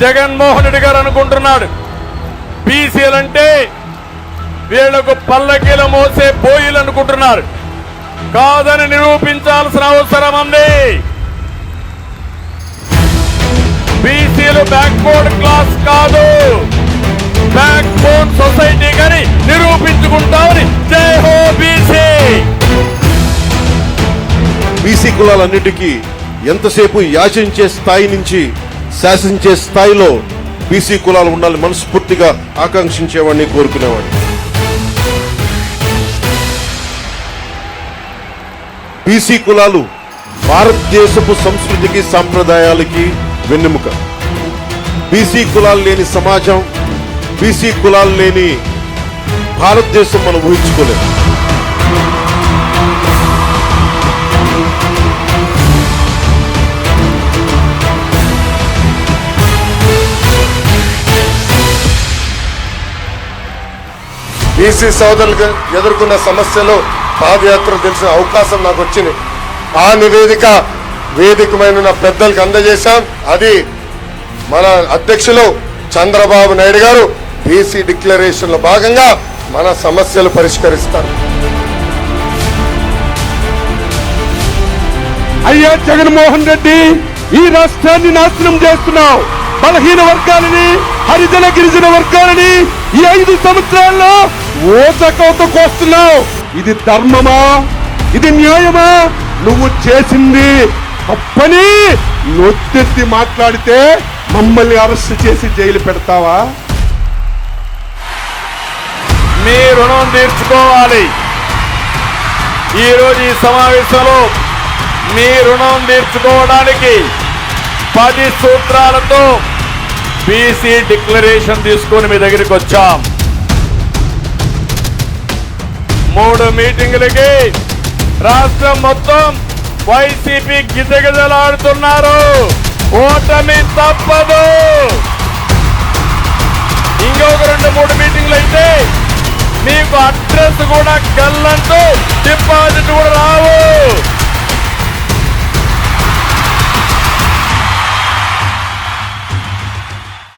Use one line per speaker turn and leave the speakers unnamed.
జగన్మోహన్ రెడ్డి గారు అనుకుంటున్నాడు. బీసీలంటే వీళ్ళకు పల్లకీల మోసే బోయిలు అనుకుంటున్నారు. కాదని నిరూపించాల్సిన అవసరం ఉంది. బీసీలు బ్యాక్వర్డ్ క్లాస్ కాదు. బ్యాక్ బోన్ సొసైటీ కానీ నిరూపించుకుంటామని జై హో బీసీ.
బీసీ కులాలన్నిటికీ ఎంతసేపు యాచించే స్థాయి నుంచి శాసించే స్థాయిలో బీసీ కులాలు ఉండాలని మనస్ఫూర్తిగా ఆకాంక్షించేవాడిని కోరుకునేవాడిని. బీసీ కులాలు భారతదేశపు సంస్కృతికి సాంప్రదాయాలకి వెన్నెముక. బీసీ కులాలు లేని సమాజం బీసీ కులాలు లేని భారతదేశం మనం ఊహించుకోలేము.
బీసీ సోదరులకు ఎదుర్కొన్న సమస్యలు పాదయాత్ర తెలిసిన అవకాశం నాకు వచ్చింది. ఆ నివేదిక వేదికమైన పెద్దలకు అందజేశాం. అది మన అధ్యక్షులు చంద్రబాబు నాయుడు గారు బీసీ డిక్లరేషన్లో భాగంగా మన సమస్యలు పరిష్కరిస్తారు.
అయ్యా జగన్మోహన్ రెడ్డి ఈ రాష్ట్రాన్ని నాశనం చేస్తున్నావు. బలహీన వర్గాలని హరిజన గిరిజన వర్గాలని ఈ ఐదు సంవత్సరాల్లో ఓసకౌత కోస్తున్నావు ఇది ధర్మమా? ఇది న్యాయమా? నువ్వు చేసింది తప్పని నొత్తెత్తి మాట్లాడితే మమ్మల్ని అరెస్ట్ చేసి జైలు పెడతావా?
మీ రుణం తీర్చుకోవాలి. ఈ రోజు ఈ సమావేశంలో మీ రుణం తీర్చుకోవడానికి పది సూత్రాలతో బీసీ డిక్లరేషన్ తీసుకొని మీ దగ్గరికి వచ్చాం. మూడు మీటింగులకి రాష్ట్రం మొత్తం వైసీపీ గిజగిజలాడుతున్నారు ఓటమి తప్పదు. ఇంకొక రెండు మూడు మీటింగ్లు అయితే మీకు అడ్రస్ కూడా గల్లంటూ డిపాజిట్ కూడా రావు.